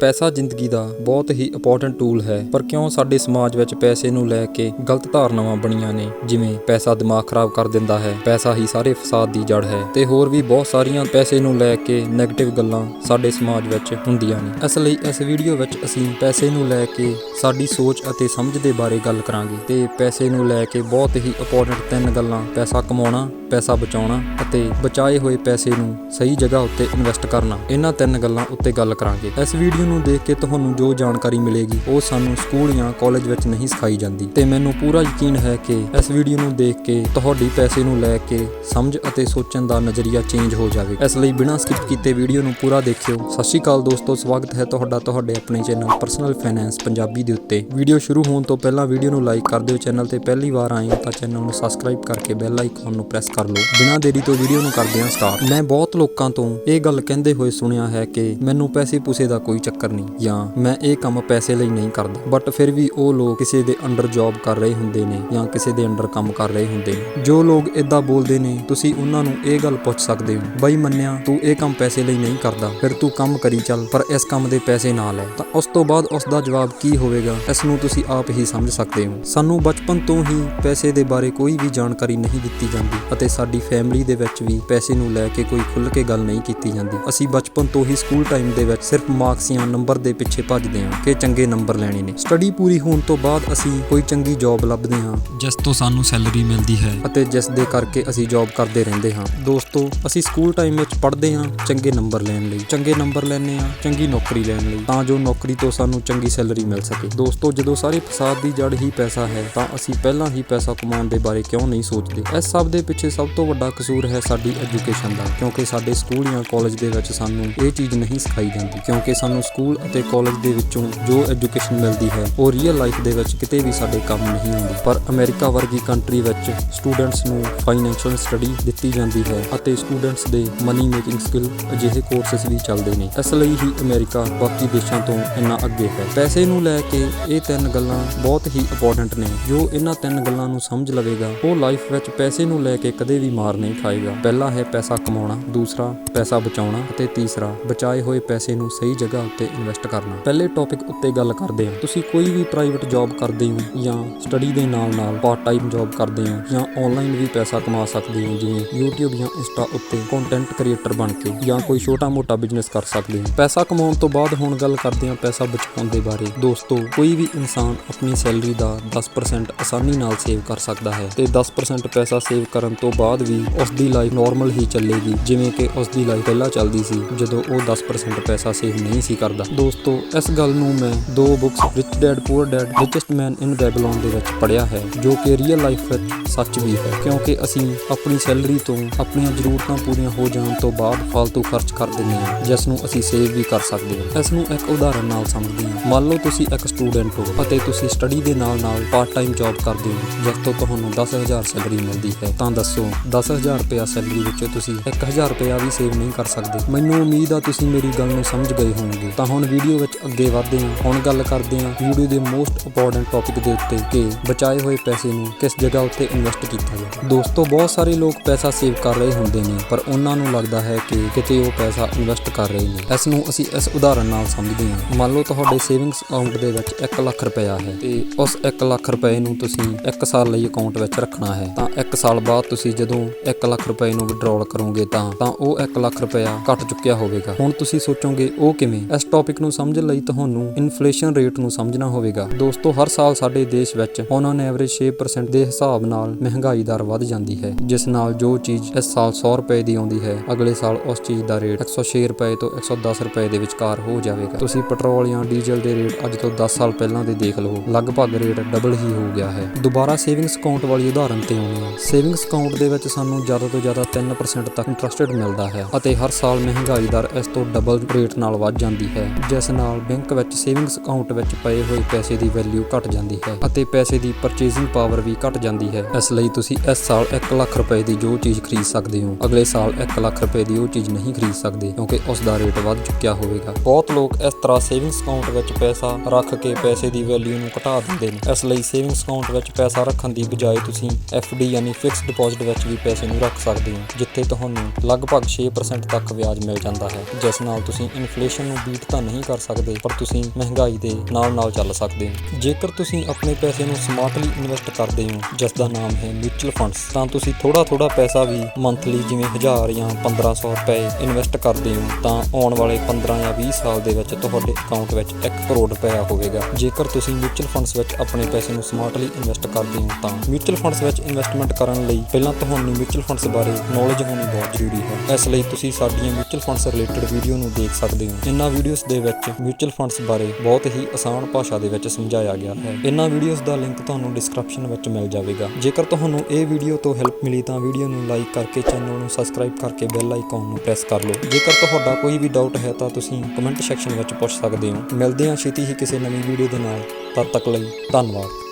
ਪੈਸਾ ਜ਼ਿੰਦਗੀ ਦਾ ਬਹੁਤ ਹੀ ਇੰਪੋਰਟੈਂਟ ਟੂਲ ਹੈ। ਪਰ ਕਿਉਂ ਸਾਡੇ ਸਮਾਜ ਵਿੱਚ ਪੈਸੇ ਨੂੰ ਲੈ ਕੇ ਗਲਤ ਧਾਰਨਾਵਾਂ ਬਣੀਆਂ ਨੇ? ਜਿਵੇਂ ਪੈਸਾ ਦਿਮਾਗ ਖਰਾਬ ਕਰ ਦਿੰਦਾ ਹੈ, ਪੈਸਾ ਹੀ ਸਾਰੇ ਫਸਾਦ ਦੀ ਜੜ ਹੈ ਤੇ ਹੋਰ ਵੀ ਬਹੁਤ ਸਾਰੀਆਂ ਪੈਸੇ ਨੂੰ ਲੈ ਕੇ 네ਗੇਟਿਵ ਗੱਲਾਂ ਸਾਡੇ ਸਮਾਜ ਵਿੱਚ ਹੁੰਦੀਆਂ ਨੇ। ਇਸ ਲਈ ਇਸ ਵੀਡੀਓ ਵਿੱਚ ਅਸੀਂ ਪੈਸੇ ਨੂੰ ਲੈ ਕੇ ਸਾਡੀ ਸੋਚ ਅਤੇ ਸਮਝ ਦੇ ਬਾਰੇ ਗੱਲ ਕਰਾਂਗੇ ਤੇ ਪੈਸੇ ਨੂੰ ਲੈ ਕੇ ਬਹੁਤ ਹੀ ਇੰਪੋਰਟੈਂਟ ਤਿੰਨ ਗੱਲਾਂ, ਪੈਸਾ ਕਮਾਉਣਾ, ਪੈਸਾ ਬਚਾਉਣਾ ਅਤੇ ਬਚਾਏ ਹੋਏ ਪੈਸੇ ਨੂੰ ਸਹੀ ਜਗ੍ਹਾ ਉੱਤੇ ਇਨਵੈਸਟ ਕਰਨਾ। ਇਹਨਾਂ ਤਿੰਨ ਗੱਲਾਂ ਉੱਤੇ ਗੱਲ ਕਰਾਂਗੇ। ਇਸ ਵੀਡੀਓ ਨੂੰ ਦੇਖ ਕੇ ਤੁਹਾਨੂੰ ਜੋ ਜਾਣਕਾਰੀ ਮਿਲੇਗੀ, ਉਹ ਸਾਨੂੰ ਸਕੂਲ ਜਾਂ ਕਾਲਜ ਵਿੱਚ ਨਹੀਂ ਸਿਖਾਈ ਜਾਂਦੀ। ਤੇ ਮੈਨੂੰ ਪੂਰਾ ਯਕੀਨ ਹੈ ਕਿ ਇਸ ਵੀਡੀਓ ਨੂੰ ਦੇਖ ਕੇ ਤੁਹਾਡੀ ਪੈਸੇ ਨੂੰ ਲੈ ਕੇ ਸਮਝ ਅਤੇ ਸੋਚਣ ਦਾ ਨਜ਼ਰੀਆ ਚੇਂਜ ਹੋ ਜਾਵੇ। ਇਸ ਲਈ ਬਿਨਾਂ ਸਕਿਪ ਕੀਤੇ ਵੀਡੀਓ ਨੂੰ ਪੂਰਾ ਦੇਖਿਓ। ਸਤਿ ਸ਼੍ਰੀ ਅਕਾਲ ਦੋਸਤੋ, ਸਵਾਗਤ ਹੈ ਤੁਹਾਡਾ ਤੁਹਾਡੇ ਆਪਣੇ ਚੈਨਲ ਪਰਸਨਲ ਫਾਈਨੈਂਸ ਪੰਜਾਬੀ ਦੇ ਉੱਤੇ। ਵੀਡੀਓ ਸ਼ੁਰੂ ਹੋਣ ਤੋਂ ਪਹਿਲਾਂ ਵੀਡੀਓ ਨੂੰ ਲਾਈਕ ਕਰ ਦਿਓ ਚੈਨਲ ਤੇ ਪਹਿਲੀ ਵਾਰ ਆਏ ਹੋ ਤਾਂ ਚੈਨਲ ਨੂੰ ਸਬਸਕ੍ਰਾਈਬ ਕਰਕੇ ਬੈਲ ਆਈਕਨ ਨੂੰ ਪ੍ਰੈਸ ਕਰ ਲਓ। ਬਿਨਾਂ ਦੇਰੀ ਤੋਂ ਵੀਡੀਓ ਨੂੰ ਕਰਦੇ ਹਾਂ ਸਟਾਰਟ। ਮੈਂ ਬਹੁਤ ਲੋਕਾਂ ਤੋਂ ਇਹ ਗੱਲ ਕਹਿੰਦੇ ਹੋਏ ਸੁਣਿਆ ਹੈ ਕਿ ਮੈਨੂੰ ਪੈਸੇ ਪੂਸੇ ਦਾ ਕੋਈ ਚੱਕਰ ਕਰਨੀ ਜਾਂ ਮੈਂ ਇਹ ਕੰਮ ਪੈਸੇ ਲਈ ਨਹੀਂ ਕਰਦਾ। ਬਟ ਫਿਰ ਵੀ ਉਹ ਲੋਕ ਕਿਸੇ ਦੇ ਅੰਡਰ ਜੌਬ ਕਰ ਰਹੇ ਹੁੰਦੇ ਨੇ ਜਾਂ ਕਿਸੇ ਦੇ ਅੰਡਰ ਕੰਮ ਕਰ ਰਹੇ ਹੁੰਦੇ ਨੇ। ਜੋ ਲੋਕ ਇਦਾਂ ਬੋਲਦੇ ਨੇ, ਤੁਸੀਂ ਉਹਨਾਂ ਨੂੰ ਇਹ ਗੱਲ ਪੁੱਛ ਸਕਦੇ ਹੋ, ਬਾਈ ਮੰਨਿਆ, ਤੂੰ ਇਹ ਕੰਮ ਪੈਸੇ ਲਈ ਨਹੀਂ ਕਰਦਾ, ਫਿਰ ਤੂੰ ਕੰਮ ਕਰੀ ਚੱਲ, ਪਰ ਇਸ ਕੰਮ ਦੇ ਪੈਸੇ ਨਾ ਲੈ। ਤਾਂ ਉਸ ਤੋਂ ਬਾਅਦ ਉਸ ਦਾ ਜਵਾਬ ਕੀ ਹੋਵੇਗਾ, ਇਸ ਨੂੰ ਤੁਸੀਂ ਆਪ ਹੀ ਸਮਝ ਸਕਦੇ ਹੋ। ਸਾਨੂੰ ਬਚਪਨ ਤੋਂ ਹੀ ਪੈਸੇ ਦੇ ਬਾਰੇ ਕੋਈ ਵੀ ਜਾਣਕਾਰੀ ਨਹੀਂ ਦਿੱਤੀ ਜਾਂਦੀ ਅਤੇ ਸਾਡੀ ਫੈਮਿਲੀ ਦੇ ਵਿੱਚ ਵੀ ਪੈਸੇ ਨੂੰ ਲੈ ਕੇ ਕੋਈ ਖੁੱਲ੍ਹ ਕੇ ਗੱਲ ਨਹੀਂ ਕੀਤੀ ਜਾਂਦੀ। ਅਸੀਂ ਬਚਪਨ ਤੋਂ ਹੀ ਸਕੂਲ ਟਾਈਮ ਦੇ ਵਿੱਚ ਸਿਰਫ ਮਾਰਕਸ ਜਾਂ ਨੰਬਰ ਦੇ ਪਿੱਛੇ ਭੱਜਦੇ ਹਾਂ ਕਿ ਚੰਗੇ ਨੰਬਰ ਲੈਣੇ ਨੇ। ਸਟੱਡੀ ਪੂਰੀ ਹੋਣ ਤੋਂ ਬਾਅਦ ਅਸੀਂ ਕੋਈ ਚੰਗੀ ਜੌਬ ਲੱਭਦੇ ਹਾਂ। ਜਿਸ ਤੋਂ ਸਾਨੂੰ ਸੈਲਰੀ ਮਿਲਦੀ ਹੈ। ਅਤੇ ਜਿਸ ਦੇ ਕਰਕੇ ਅਸੀਂ ਜੌਬ ਕਰਦੇ ਰਹਿੰਦੇ ਹਾਂ। ਦੋਸਤੋ ਅਸੀਂ ਸਕੂਲ ਟਾਈਮ ਵਿੱਚ ਪੜ੍ਹਦੇ ਹਾਂ ਚੰਗੇ ਨੰਬਰ ਲੈਣ ਲਈ। ਚੰਗੇ ਨੰਬਰ ਲੈਣੇ ਹਾਂ ਚੰਗੀ ਨੌਕਰੀ ਲੈਣ ਲਈ। ਤਾਂ ਜੋ ਨੌਕਰੀ ਤੋਂ ਸਾਨੂੰ ਚੰਗੀ ਸੈਲਰੀ ਮਿਲ ਸਕੇ। ਦੋਸਤੋ ਜਦੋਂ ਸਾਰੇ ਫਸਾਦ ਦੀ ਜੜ ਹੀ ਪੈਸਾ ਹੈ ਤਾਂ ਅਸੀਂ ਪਹਿਲਾਂ ਹੀ ਪੈਸਾ ਕਮਾਉਣ ਦੇ ਬਾਰੇ ਕਿਉਂ ਨਹੀਂ ਸੋਚਦੇ? ਇਸ ਸਭ ਦੇ ਪਿੱਛੇ ਸਭ ਤੋਂ ਵੱਡਾ ਕਸੂਰ ਹੈ ਸਾਡੀ ਐਜੂਕੇਸ਼ਨ ਦਾ। ਕਿਉਂਕਿ ਸਾਡੇ ਸਕੂਲ ਜਾਂ ਕਾਲਜ ਦੇ ਵਿੱਚ ਸਾਨੂੰ ਇਹ ਚੀਜ਼ ਨਹੀਂ ਸਿਖਾਈ ਜਾਂਦੀ। ਕਿਉਂਕਿ ਸਾਨੂੰ ਸਕੂਲ ਅਤੇ ਕਾਲਜ ਦੇ ਵਿੱਚੋਂ ਜੋ ਐਜੂਕੇਸ਼ਨ ਮਿਲਦੀ ਹੈ, ਉਹ ਰੀਅਲ ਲਾਈਫ ਦੇ ਵਿੱਚ ਕਿਤੇ ਵੀ ਸਾਡੇ ਕੰਮ ਨਹੀਂ ਆਉਂਦੀ। ਪਰ ਅਮਰੀਕਾ ਵਰਗੀ ਕੰਟਰੀ ਵਿੱਚ ਸਟੂਡੈਂਟਸ ਨੂੰ ਫਾਈਨੈਂਸ਼ੀਅਲ ਸਟੱਡੀ ਦਿੱਤੀ ਜਾਂਦੀ ਹੈ ਅਤੇ ਸਟੂਡੈਂਟਸ ਦੇ ਮਨੀ ਮੇਕਿੰਗ ਸਕਿੱਲ ਅਜਿਹੇ ਕੋਰਸਸ ਵੀ ਚੱਲਦੇ ਨੇ। ਇਸ ਲਈ ਹੀ ਅਮਰੀਕਾ ਬਾਕੀ ਦੇਸ਼ਾਂ ਤੋਂ ਇੰਨਾ ਅੱਗੇ ਹੈ। ਪੈਸੇ ਨੂੰ ਲੈ ਕੇ ਇਹ ਤਿੰਨ ਗੱਲਾਂ ਬਹੁਤ ਹੀ ਇੰਪੋਰਟੈਂਟ ਨੇ। ਜੋ ਇਹਨਾਂ ਤਿੰਨ ਗੱਲਾਂ ਨੂੰ ਸਮਝ ਲਵੇਗਾ, ਉਹ ਲਾਈਫ ਵਿੱਚ ਪੈਸੇ ਨੂੰ ਲੈ ਕੇ ਕਦੇ ਵੀ ਮਾਰ ਨਹੀਂ ਖਾਏਗਾ। ਪਹਿਲਾ ਹੈ ਪੈਸਾ ਕਮਾਉਣਾ, ਦੂਸਰਾ ਪੈਸਾ ਬਚਾਉਣਾ ਅਤੇ ਤੀਸਰਾ ਬਚਾਏ ਹੋਏ ਪੈਸੇ ਨੂੰ ਸਹੀ ਜਗ੍ਹਾ ਉੱਤੇ ਇਨਵੈਸਟ ਕਰਨਾ। ਪਹਿਲੇ ਟੌਪਿਕ ਉੱਤੇ ਗੱਲ ਕਰਦੇ ਹਾਂ। ਤੁਸੀਂ ਕੋਈ ਵੀ ਪ੍ਰਾਈਵੇਟ ਜੌਬ ਕਰਦੇ ਹੋ ਜਾਂ ਸਟੱਡੀ ਦੇ ਨਾਲ-ਨਾਲ ਪਾਰਟ ਟਾਈਮ ਜੌਬ ਕਰਦੇ ਹੋ ਜਾਂ ਆਨਲਾਈਨ ਵੀ ਪੈਸਾ ਕਮਾ ਸਕਦੇ ਹੋ, ਜਿਵੇਂ YouTube ਜਾਂ Insta ਉੱਤੇ ਕੰਟੈਂਟ ਕ੍ਰੀਏਟਰ ਬਣ ਕੇ ਜਾਂ ਕੋਈ ਛੋਟਾ-ਮੋਟਾ ਬਿਜ਼ਨਸ ਕਰ ਸਕਦੇ ਹੋ। ਪੈਸਾ ਕਮਾਉਣ ਤੋਂ ਬਾਅਦ ਹੁਣ ਗੱਲ ਕਰਦੇ ਹਾਂ ਪੈਸਾ ਬਚਾਉਣ ਦੇ ਬਾਰੇ। ਦੋਸਤੋ, ਕੋਈ ਵੀ ਇਨਸਾਨ ਆਪਣੀ ਸੈਲਰੀ ਦਾ 10% ਆਸਾਨੀ ਨਾਲ ਸੇਵ ਕਰ ਸਕਦਾ ਹੈ ਤੇ 10% ਪੈਸਾ ਸੇਵ ਕਰਨ ਤੋਂ ਬਾਅਦ ਵੀ ਉਸ ਦੀ ਲਾਈਫ ਨਾਰਮਲ ਹੀ ਚੱਲੇਗੀ। ਜਿਵੇਂ ਕਿ ਉਸ ਦੀ ਲਾਈਫ ਪਹਿਲਾਂ ਚੱਲਦੀ ਸੀ, ਜਦੋਂ ਉਹ 10% ਪੈਸਾ ਸੇਵ ਨਹੀਂ ਸੀ ਕਰ ਕਰਦਾ। ਦੋਸਤੋ, ਇਸ ਗੱਲ ਨੂੰ ਮੈਂ ਦੋ books rich dad poor dad richest man in Babylon ਦੇ ਵਿੱਚ ਪੜ੍ਹਿਆ ਹੈ, ਜੋ ਕਿ ਰੀਅਲ ਲਾਈਫ ਵਿੱਚ ਸੱਚ ਵੀ ਹੈ, ਕਿਉਂਕਿ ਅਸੀਂ ਆਪਣੀ ਸੈਲਰੀ ਤੋਂ ਆਪਣੀਆਂ ਜ਼ਰੂਰਤਾਂ ਪੂਰੀਆਂ ਹੋ ਜਾਣ ਤੋਂ ਬਾਅਦ ਫालतू ਖਰਚ ਕਰ ਦਿੰਦੇ ਹਾਂ, ਜਿਸ ਨੂੰ ਅਸੀਂ ਸੇਵ ਵੀ ਕਰ ਸਕਦੇ ਹਾਂ। ਇਸ ਨੂੰ ਇੱਕ ਉਦਾਹਰਨ ਨਾਲ ਸਮਝਦੇ ਹਾਂ। ਮੰਨ ਲਓ ਤੁਸੀਂ ਇੱਕ ਸਟੂਡੈਂਟ ਹੋ ਅਤੇ ਤੁਸੀਂ ਸਟੱਡੀ ਦੇ ਨਾਲ-ਨਾਲ ਪਾਰਟ ਟਾਈਮ ਜੌਬ ਕਰਦੇ ਹੋ, ਜਿਸ ਤੋਂ ਤੁਹਾਨੂੰ 10000 ਸੈਲਰੀ ਮਿਲਦੀ ਹੈ। ਤਾਂ ਦੱਸੋ 10000 ਰੁਪਇਆ ਸੈਲਰੀ ਵਿੱਚੋਂ ਤੁਸੀਂ 1000 ਰੁਪਇਆ ਵੀ ਸੇਵ ਨਹੀਂ ਕਰ ਸਕਦੇ। ਮੈਨੂੰ ਉਮੀਦ ਆ ਤੁਸੀਂ ਮੇਰੀ ਗੱਲ ਨੂੰ ਸਮਝ ਗਏ ਹੋਵੋਗੇ। ਤਾਂ ਹੁਣ ਵੀਡੀਓ ਵਿੱਚ ਅੱਗੇ ਵਧਦੇ ਹਾਂ। ਹੁਣ ਗੱਲ ਕਰਦੇ ਹਾਂ ਵੀਡੀਓ ਦੇ ਮੋਸਟ ਇੰਪੋਰਟੈਂਟ ਟੌਪਿਕ ਦੇ ਉੱਤੇ ਕਿ ਬਚਾਏ ਹੋਏ ਪੈਸੇ ਨੂੰ ਕਿਸ ਜਗ੍ਹਾ ਉੱਤੇ ਇਨਵੈਸਟ ਕੀਤਾ ਜਾਵੇ। ਦੋਸਤੋ, ਬਹੁਤ ਸਾਰੇ ਲੋਕ ਪੈਸਾ ਸੇਵ ਕਰ ਰਹੇ ਹੁੰਦੇ ਨੇ, ਪਰ ਉਹਨਾਂ ਨੂੰ ਲੱਗਦਾ ਹੈ ਕਿ ਕਿਤੇ ਉਹ ਪੈਸਾ ਇਨਵੈਸਟ ਕਰ ਰਹੇ ਨੇ। ਇਸ ਨੂੰ ਅਸੀਂ ਇਸ ਉਦਾਹਰਨ ਨਾਲ ਸਮਝਦੇ ਹਾਂ। ਮੰਨ ਲਓ ਤੁਹਾਡੇ ਸੇਵਿੰਗਸ ਅਕਾਊਂਟ ਦੇ ਵਿੱਚ 1 ਲੱਖ ਰੁਪਇਆ ਹੈ ਤੇ ਉਸ 1 ਲੱਖ ਰੁਪਏ ਨੂੰ ਤੁਸੀਂ 1 ਸਾਲ ਲਈ ਅਕਾਊਂਟ ਵਿੱਚ ਰੱਖਣਾ ਹੈ। ਤਾਂ 1 ਸਾਲ ਬਾਅਦ ਤੁਸੀਂ ਜਦੋਂ 1 ਲੱਖ ਰੁਪਏ ਨੂੰ ਵਿਡਰਾਲ ਕਰੋਗੇ ਤਾਂ ਤਾਂ ਉਹ 1 ਲੱਖ ਰੁਪਇਆ ਘਟ ਚੁੱਕਿਆ ਹੋਵੇਗਾ। ਹੁਣ ਤੁਸੀਂ ਸੋਚੋਗੇ, ਉਹ ਕਿਵੇਂ? ਇਸ ਟੌਪਿਕ ਨੂੰ ਸਮਝਣ ਲਈ ਤੁਹਾਨੂੰ ਇਨਫਲੇਸ਼ਨ ਰੇਟ ਨੂੰ ਸਮਝਣਾ ਹੋਵੇਗਾ। ਦੋਸਤੋ, ਹਰ ਸਾਲ ਸਾਡੇ ਦੇਸ਼ ਵਿੱਚ ਔਨ ਐਵਰੇਜ 6% ਦੇ ਹਿਸਾਬ ਨਾਲ ਮਹਿੰਗਾਈ ਦਰ ਵੱਧ ਜਾਂਦੀ ਹੈ, ਜਿਸ ਨਾਲ ਜੋ ਚੀਜ਼ ਇਸ ਸਾਲ 100 ਰੁਪਏ ਦੀ ਆਉਂਦੀ ਹੈ, ਅਗਲੇ ਸਾਲ ਉਸ ਚੀਜ਼ ਦਾ ਰੇਟ 106 ਰੁਪਏ ਤੋਂ 110 ਰੁਪਏ ਦੇ ਵਿਚਕਾਰ ਹੋ ਜਾਵੇਗਾ। ਤੁਸੀਂ ਪੈਟਰੋਲ ਜਾਂ ਡੀਜ਼ਲ ਦੇ ਰੇਟ ਅੱਜ ਤੋਂ 10 ਸਾਲ ਪਹਿਲਾਂ ਦੇ ਦੇਖ ਲਓ, ਲਗਭਗ ਰੇਟ ਡਬਲ ਹੀ ਹੋ ਗਿਆ ਹੈ। ਦੁਬਾਰਾ ਸੇਵਿੰਗਸ ਅਕਾਊਂਟ ਵਾਲੀ ਉਦਾਹਰਨ ਤੇ ਆਉਂਦੇ ਹਾਂ। ਸੇਵਿੰਗਸ ਅਕਾਊਂਟ ਦੇ ਵਿੱਚ ਸਾਨੂੰ ਜ਼ਿਆਦਾ ਤੋਂ ਜ਼ਿਆਦਾ 3% ਤੱਕ ਇੰਟਰਸਟਡ ਮਿਲਦਾ ਹੈ ਅਤੇ ਹਰ ਸਾਲ ਮਹਿੰਗਾਈ ਦਰ ਇਸ ਤੋਂ ਡਬਲ ਰੇਟ ਨਾਲ ਵੱਧ ਜਾਂਦੀ ਹੈ। ਜਿਸ ਨਾਲ ਬੈਂਕ ਵਿੱਚ ਸੇਵਿੰਗਸ ਅਕਾਊਂਟ ਵਿੱਚ ਪਏ ਹੋਏ ਪੈਸੇ ਦੀ ਵੈਲਿਊ ਘਟ ਜਾਂਦੀ ਹੈ ਅਤੇ ਪੈਸੇ ਦੀ ਪਰਚੇਸਿੰਗ ਪਾਵਰ ਵੀ ਘਟ ਜਾਂਦੀ ਹੈ। ਇਸ ਲਈ ਤੁਸੀਂ ਇਸ ਸਾਲ 1 ਲੱਖ ਰੁਪਏ ਦੀ ਜੋ ਚੀਜ਼ ਖਰੀਦ ਸਕਦੇ ਹੋ, ਅਗਲੇ ਸਾਲ 1 ਲੱਖ ਰੁਪਏ ਦੀ ਉਹ ਚੀਜ਼ ਨਹੀਂ ਖਰੀਦ ਸਕਦੇ ਕਿਉਂਕਿ ਉਸ ਦਾ ਰੇਟ ਵੱਧ ਚੁੱਕਿਆ ਹੋਵੇਗਾ। ਬਹੁਤ ਲੋਕ ਇਸ ਤਰ੍ਹਾਂ ਸੇਵਿੰਗਸ ਅਕਾਊਂਟ ਵਿੱਚ ਪੈਸਾ ਰੱਖ ਕੇ ਪੈਸੇ ਦੀ ਵੈਲਿਊ ਨੂੰ ਘਟਾ ਦਿੰਦੇ ਨੇ। ਇਸ ਲਈ ਸੇਵਿੰਗਸ ਅਕਾਊਂਟ ਵਿੱਚ ਪੈਸਾ ਰੱਖਣ ਦੀ ਬਜਾਏ ਤੁਸੀਂ ਡੀ ਯਾਨੀ ਫਿਕਸਡ ਡਿਪੋਜ਼ਿਟ ਵਿੱਚ ਵੀ ਪੈਸੇ ਨੂੰ ਰੱਖ ਸਕਦੇ ਹੋ, ਜਿੱਥੇ ਤੁਹਾਨੂੰ ਲਗਭਗ 6% ਤੱਕ ਵਿਆਜ ਮਿਲ ਜਾਂਦਾ ਹੈ, ਜਿਸ ਨਾਲ ਤੁਸੀਂ ਇਨਫਲੇਸ਼ਨ ਨੂੰ ਬੀਟ ਤਾਂ ਨਹੀਂ ਕਰ ਸਕਦੇ, ਪਰ ਤੁਸੀਂ ਮਹਿੰਗਾਈ ਦੇ ਨਾਲ-ਨਾਲ ਚੱਲ ਸਕਦੇ ਹੋ। ਜੇਕਰ ਤੁਸੀਂ ਆਪਣੇ ਪੈਸੇ ਨੂੰ ਸਮਾਰਟਲੀ ਇਨਵੈਸਟ ਕਰਦੇ ਹੋ ਜਿਸ ਦਾ ਨਾਮ ਹੈ ਮਿਊਚੁਅਲ ਫੰਡਸ ਤਾਂ ਤੁਸੀਂ ਥੋੜਾ-ਥੋੜਾ ਪੈਸਾ ਵੀ ਮੰਥਲੀ ਜਿਵੇਂ 1000 ਜਾਂ 1500 ਰੁਪਏ ਇਨਵੈਸਟ ਕਰਦੇ ਹੋ, ਤਾਂ ਆਉਣ ਵਾਲੇ 15 ਜਾਂ 20 ਸਾਲ ਦੇ ਵਿੱਚ ਤੁਹਾਡੇ ਅਕਾਊਂਟ ਵਿੱਚ 1 ਕਰੋੜ ਰੁਪਏ ਹੋਵੇਗਾ। ਜੇਕਰ ਤੁਸੀਂ ਮਿਊਚੁਅਲ ਫੰਡਸ ਵਿੱਚ ਆਪਣੇ ਪੈਸੇ ਨੂੰ ਸਮਾਰਟਲੀ ਇਨਵੈਸਟ ਕਰਦੇ ਹੋ, ਤਾਂ ਮਿਊਚੁਅਲ ਫੰਡਸ ਵਿੱਚ ਇਨਵੈਸਟਮੈਂਟ ਕਰਨ ਲਈ ਪਹਿਲਾਂ ਤੁਹਾਨੂੰ ਮਿਊਚੁਅਲ ਫੰਡਸ ਬਾਰੇ ਨੌਲੇਜ ਹੋਣੀ ਬਹੁਤ ਜ਼ਰੂਰੀ ਹੈ। ਇਸ ਲਈ ਤੁਸੀਂ ਸਾਡੀਆਂ ਮਿਊਚੁਅਲ ਫੰਡਸ ਰਿਲੇਟਡ ਵੀਡੀਓ ਨੂੰ ਦੇਖ ਸਕਦੇ ਹੋ। ਇਹਨਾਂ ਵੀਡੀਓਜ਼ ਦੇ ਵਿੱਚ ਮਿਊਚੁਅਲ ਫੰਡਸ ਬਾਰੇ ਬਹੁਤ ਹੀ ਆਸਾਨ ਭਾਸ਼ਾ ਦੇ ਵਿੱਚ ਸਮਝਾਇਆ ਗਿਆ ਹੈ। ਇਹਨਾਂ ਵੀਡੀਓਜ਼ ਦਾ ਲਿੰਕ ਤੁਹਾਨੂੰ ਡਿਸਕ੍ਰਿਪਸ਼ਨ ਵਿੱਚ ਮਿਲ ਜਾਵੇਗਾ। ਜੇਕਰ ਤੁਹਾਨੂੰ ਇਹ ਵੀਡੀਓ ਤੋਂ ਹੈਲਪ ਮਿਲੀ ਤਾਂ ਵੀਡੀਓ ਨੂੰ ਲਾਈਕ ਕਰਕੇ ਚੈਨਲ ਨੂੰ ਸਬਸਕ੍ਰਾਈਬ ਕਰਕੇ ਬੈਲ ਆਈਕਨ ਨੂੰ ਪ੍ਰੈਸ ਕਰ ਲਓ। ਜੇਕਰ ਤੁਹਾਡਾ ਕੋਈ ਵੀ ਡਾਊਟ ਹੈ ਤਾਂ ਤੁਸੀਂ ਕਮੈਂਟ ਸੈਕਸ਼ਨ ਵਿੱਚ ਪੁੱਛ ਸਕਦੇ ਹੋ। ਮਿਲਦੇ ਹਾਂ ਛੇਤੀ ਹੀ ਕਿਸੇ ਨਵੀਂ ਵੀਡੀਓ ਦੇ ਨਾਲ। ਤਦ ਤੱਕ ਲਈ ਧੰਨਵਾਦ।